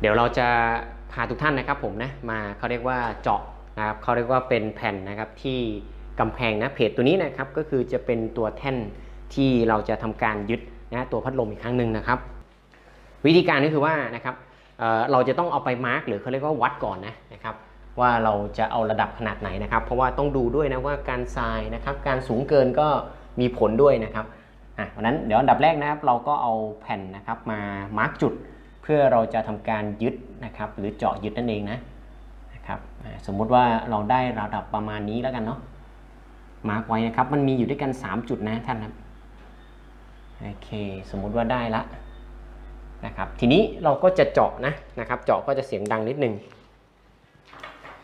เดี๋ยวเราจะพาทุกท่านนะครับผมนะมาเขาเรียกว่าเจาะนะครับเขาเรียกว่าเป็นแผ่นนะครับที่กำแพงนะเพจตัวนี้นะครับก็คือจะเป็นตัวแท่นที่เราจะทำการยึดนะตัวพัดลมอีกครั้งหนึ่งนะครับ วิธีการก็คือว่านะครับเเราจะต้องเอาไปมาร์กหรือเขาเรียกว่าวัดก่อนนะนะครับว่าเราจะเอาระดับขนาดไหนนะครับ เพราะว่าต้องดูด้วยนะว่าการทรายนะครับการสูงเกินก็มีผลด้วยนะครับอะเพราะนั้นเดี๋ยวอันดับแรกนะครับเราก็เอาแผ่นนะครับมามาร์กจุด เพื่อเราจะทำการยึดนะครับ หรือเจาะยึดนั่นเองนะนะครับสมมุติว่าเราได้ระดับประมาณนี้แล้วกันเนาะมาร์กไว้นะครับ มันมีอยู่ด้วยกัน 3 จุดนะท่านครับโอเค สมมุติว่าได้ละนะครับ ทีนี้เราก็จะเจาะนะนะครับ เจาะก็จะเสียงดังนิดนึง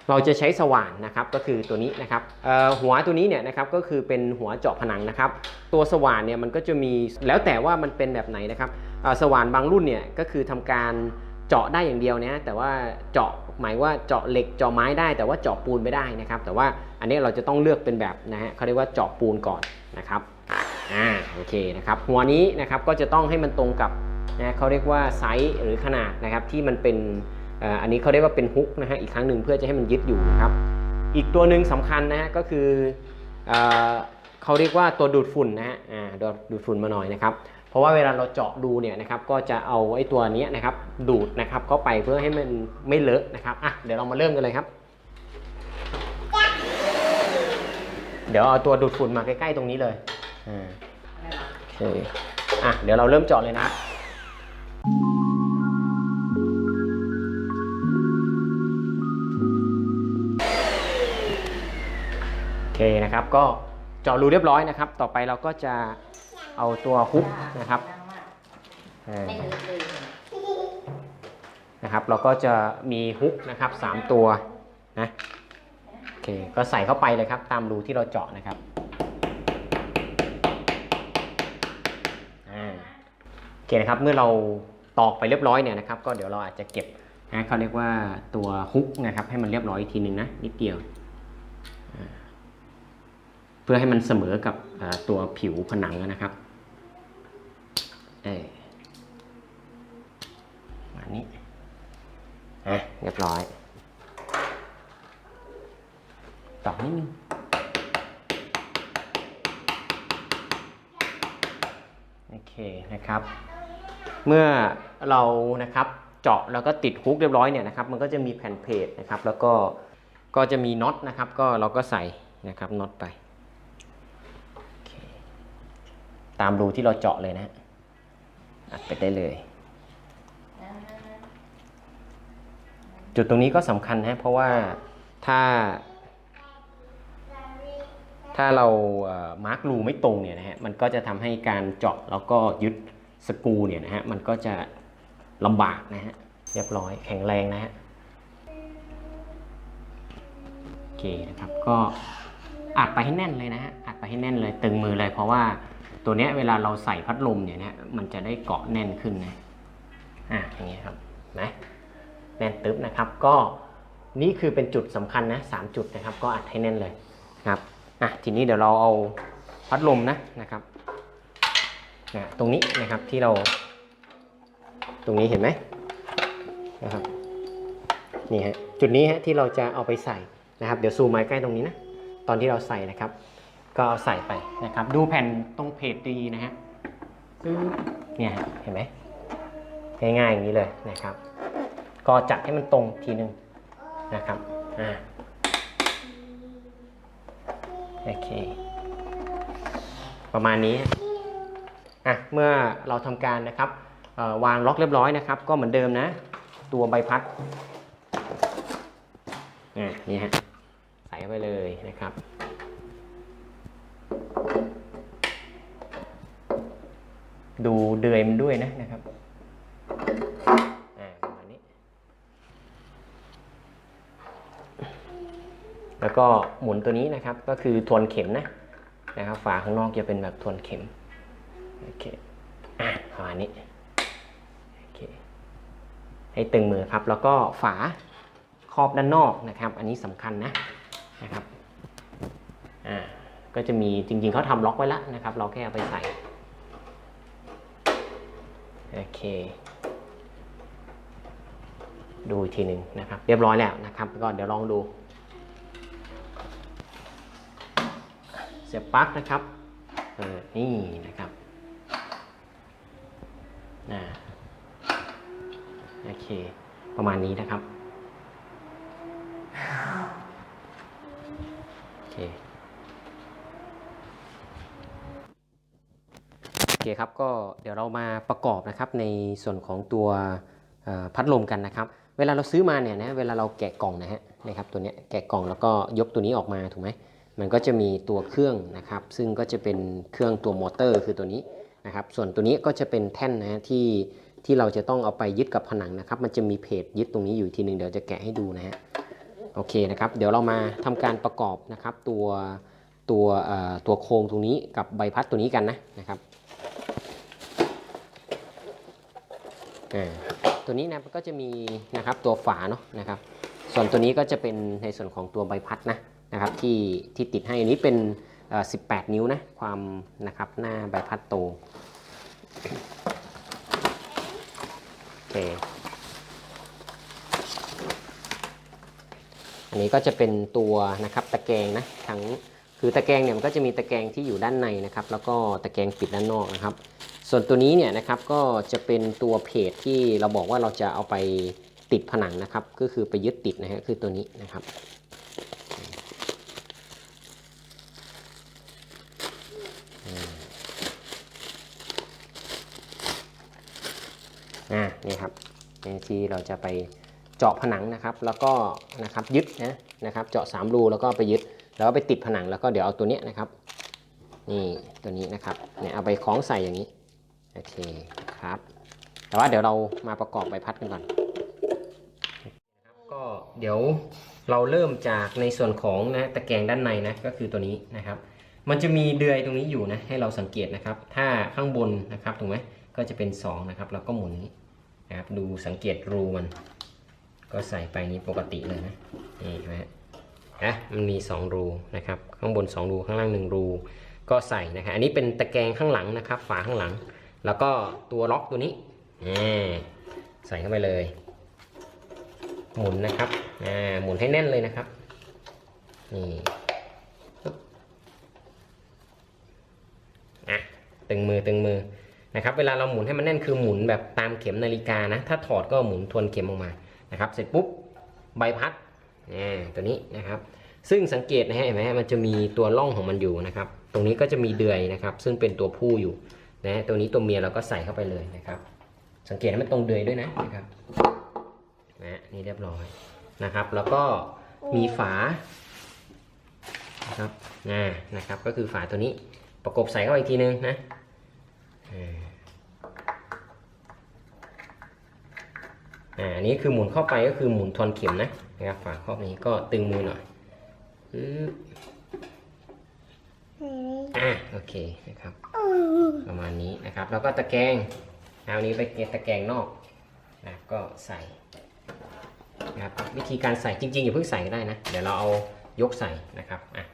เราจะใช้สว่านนะครับ ก็คือตัวนี้นะครับหัวตัวนี้เนี่ยนะครับก็คือเป็นหัวเจาะผนังนะครับ ตัวสว่านเนี่ยมันก็จะมีแล้วแต่ว่ามันเป็นแบบไหนนะครับ สว่านบางรุ่นเนี่ยก็คือทำการเจาะได้อย่างเดียวนะแต่ว่าเจาะหมายว่าเจาะเหล็กเจาะไม้ได้ แต่ว่าเจาะปูนไม่ได้นะครับ แต่ว่าอันนี้เราจะต้องเลือกเป็นแบบนะฮะเขาเรียกว่าเจาะปูนก่อนนะครับอ่าโอเคนะครับหัวนี้นะครับก็จะต้องให้มันตรงกับนะเขาเรียกว่าไซส์หรือขนาดนะครับที่มันเป็นอ่ออันนี้เขาเรียกว่าเป็นฮุกนะฮะอีกครั้งหนึ่งเพื่อจะให้มันยึดอยู่นะครับ อีกตัวหนึ่งสำคัญนะฮะก็คือเออเขาเรียกว่าตัวดูดฝุ่นนะฮะอ่าดูดฝุ่นมาหน่อยนะครับ เพราะว่าเวลาเราเจาะดูเนี่ยนะครับก็จะเอาไอ้ตัวนี้นะครับดูดนะครับเข้าไปเพื่อให้มันไม่เลอะนะครับอะเดี๋ยวเรามาเริ่มกันเลยครับ เดี๋ยวเอาตัวดูดฝุ่นมาใกล้ๆตรงนี้เลยอ่าโอเคอะเดี๋ยวเราเริ่มเจาะเลยนะครับโอเคนะครับก็เจาะรูเรียบร้อยนะครับ ต่อไปเราก็จะ เอาตัวฮุกนะครับไม่ลึกเลยนะครับ เราก็จะมีฮุกนะครับสามตัวนะโอเคก็ใส่เข้าไปเลยครับ ตามรูที่เราเจาะนะครับอ่าโอเคนะครับเมื่อเราตอกไปเรียบร้อยเนี่ยนะครับ ก็เดี๋ยวเราอาจจะเก็บนะเขาเรียกว่าตัวฮุกนะครับ ให้มันเรียบร้อยอีกทีหนึ่งนะนิดเดียว เพื่อให้มันเสมอกับตัวผิวผนังนะครับ เออมานี้อะเรียบร้อยต่อนิดนึงโอเคนะครับ เมื่อเรานะครับเจาะแล้วก็ติดฮุกเรียบร้อยเนี่ยนะครับ มันก็จะมีแผ่นเพจนะครับ แล้วก็ก็จะมีน็อตนะครับ ก็เราก็ใส่นะครับน็อตไป ตามรูที่เราเจาะเลยนะฮะ อัดไปได้เลย จุดตรงนี้ก็สำคัญนะเพราะว่าถ้า ถ้าเรามาร์กรูไม่ตรงเนี่ยนะฮะมันก็จะทำให้การเจาะแล้วก็ยึดสกูเนี่ยนะฮะมันก็จะลำบากนะฮะเรียบร้อยแข็งแรงนะฮะโอเคนะครับก็อัดไปให้แน่นเลยนะฮะอัดไปให้แน่นเลยตึงมือเลยเพราะว่า ตัวเนี้ยเวลาเราใส่พัดลมเนี่ยนะฮะมันจะได้เกาะแน่นขึ้นนะอะอย่างเงี้ยครับนะแน่นตึ๊บนะครับ ก็นี่คือเป็นจุดสำคัญนะสามจุดนะครับ ก็อัดให้แน่นเลยครับอะทีนี้เดี๋ยวเราเอาพัดลมนะนะครับนะตรงนี้นะครับที่เรา ตรงนี้เห็นไหมนะครับนี่ฮะจุดนี้ฮะที่เราจะเอาไปใส่นะครับ เดี๋ยวซูมมาใกล้ตรงนี้นะตอนที่เราใส่นะครับ ก็เอาใส่ไปนะครับ ดูแผ่นตรงเพจดีนะฮะปึ๊บเนี่ยเห็นไหมง่ายๆอย่างนี้เลยนะครับ ก็จัดให้มันตรงทีหนึ่งนะครับอ่าโอเค ประมาณนี้อะเมื่อเราทำการนะครับวางล็อกเรียบร้อยนะครับ ก็เหมือนเดิมนะ ตัวใบพัดอ่านี่ฮะใส่เข้าไปเลยนะครับ ดูเดือยมันด้วยนะนะครับอ่าประมาณนี้ แล้วก็หมุนตัวนี้นะครับ ก็คือทวนเข็มนะนะครับ ฝาข้างนอกจะเป็นแบบทวนเข็ม โอเคอะประมาณนี้โอเคให้ตึงมือครับ แล้วก็ฝาครอบด้านนอกนะครับ อันนี้สำคัญนะนะครับ ก็จะมีจริงๆเขาทำล็อกไว้แล้วนะครับ เราแค่เอาไปใส่โอเค ดูอีกทีหนึ่งนะครับ เรียบร้อยแล้วนะครับ ก็เดี๋ยวลองดู เสียบปลั๊กนะครับเออนี่นะครับนะโอเค ประมาณนี้นะครับ โอเค โอเคครับก็เดี๋ยวเรามาประกอบนะครับในส่วนของตัวพัดลมกันนะครับ เวลาเราซื้อมาเนี่ยนะเวลาเราแกะกล่องนะฮะนะครับตัวนี้แกะกล่องแล้วก็ยกตัวนี้ออกมาถูกไหมมันก็จะมีตัวเครื่องนะครับ ซึ่งก็จะเป็นเครื่องตัวมอเตอร์คือตัวนี้นะครับ ส่วนตัวนี้ก็จะเป็นแท่นนะฮะที่ที่เราจะต้องเอาไปยึดกับผนังนะครับ มันจะมีเพจยึดตรงนี้อยู่ทีหนึ่งเดี๋ยวจะแกะให้ดูนะฮะโอเคนะครับเดี๋ยวเรามาทำการประกอบนะครับตัวตัวตัวโครงตรงนี้กับใบพัดตัวนี้กันนะนะครับ อ่า ตัวนี้นะก็จะมีนะครับตัวฝาเนาะนะครับ ส่วนตัวนี้ก็จะเป็นในส่วนของตัวใบพัดนะนะครับที่ที่ติดให้อันนี้เป็น 18 นิ้วนะความนะครับหน้าใบพัดโตโอเคอันนี้ก็จะเป็นตัวนะครับตะแกรงนะทั้งคือตะแกรงเนี่ยมันก็จะมีตะแกรงที่อยู่ด้านในนะครับ แล้วก็ตะแกรงปิดด้านนอกนะครับ ส่วนตัวนี้เนี่ยนะครับก็จะเป็นตัวเพจที่เราบอกว่าเราจะเอาไปติดผนังนะครับ ก็คือไปยึดติดนะฮะคือตัวนี้นะครับอ่านี่ครับที่เราจะไปเจาะผนังนะครับ แล้วก็นะครับยึดนะนะครับ เจาะ3รูแล้วก็ไปยึด แล้วก็ไปติดผนังแล้วก็เดี๋ยวเอาตัวเนี้ยนะครับนี่ตัวนี้นะครับเนี่ยเอาไปคล้องใส่อย่างนี้ โอเคครับ แต่ว่าเดี๋ยวเรามาประกอบใบพัดกันก่อนนะครับก็เดี๋ยวเราเริ่มจากในส่วนของนะตะแกรงด้านในนะก็คือตัวนี้นะครับ มันจะมีเดือยตรงนี้อยู่นะให้เราสังเกตนะครับ ถ้าข้างบนนะครับถูกไหมก็จะเป็น 2 นะครับ แล้วก็หมุนนี้นะครับดูสังเกตรูมัน ก็ใส่ไปนี้ปกติเลยนะนี่นไหมฮะอะมันมี 2 รูนะครับ ข้างบน 2 รูข้างล่าง 1 รู ก็ใส่นะครับอันนี้เป็นตะแกรงข้างหลังนะครับ ฝาข้างหลัง แล้วก็ตัวล็อกตัวนี้ใส่เข้าไปเลย หมุนนะครับหมุนให้แน่นเลยนะครับ นี่อะตึงมือตึงมือนะครับ เวลาเราหมุนให้มันแน่นคือหมุนแบบตามเข็มนาฬิกานะ ถ้าถอดก็หมุนทวนเข็มออกมานะครับ เสร็จปุ๊บใบพัดตัวนี้นะครับ ซึ่งสังเกตนะฮะเห็นไหมมันจะมีตัวร่องของมันอยู่นะครับ ตรงนี้ก็จะมีเดือยนะครับ ซึ่งเป็นตัวผู้อยู่ นะตัวนี้ตัวเมียเราก็ใส่เข้าไปเลยนะครับ สังเกตให้มันตรงเดือยด้วยนะนะครับนะนี่เรียบร้อยนะครับ แล้วก็มีฝานะครับนะนะครับ ก็คือฝาตัวนี้ประกบใส่เข้าไปอีกทีนึงนะอ่าอ่าอันนี้คือหมุนเข้าไปก็คือหมุนทวนเข็มนะนะครับฝาครอบนี้ก็ตึงมือหน่อยอืมอ่าโอเคนะครับ ประมาณนี้นะครับ แล้วก็ตะแกรงเอานี้ไปเกตะแกรงนอกนะก็ใส่นะครับวิธีการใส่จริงๆอย่าเพิ่งใส่ก็ได้นะ เดี๋ยวเราเอายกใส่นะครับอะ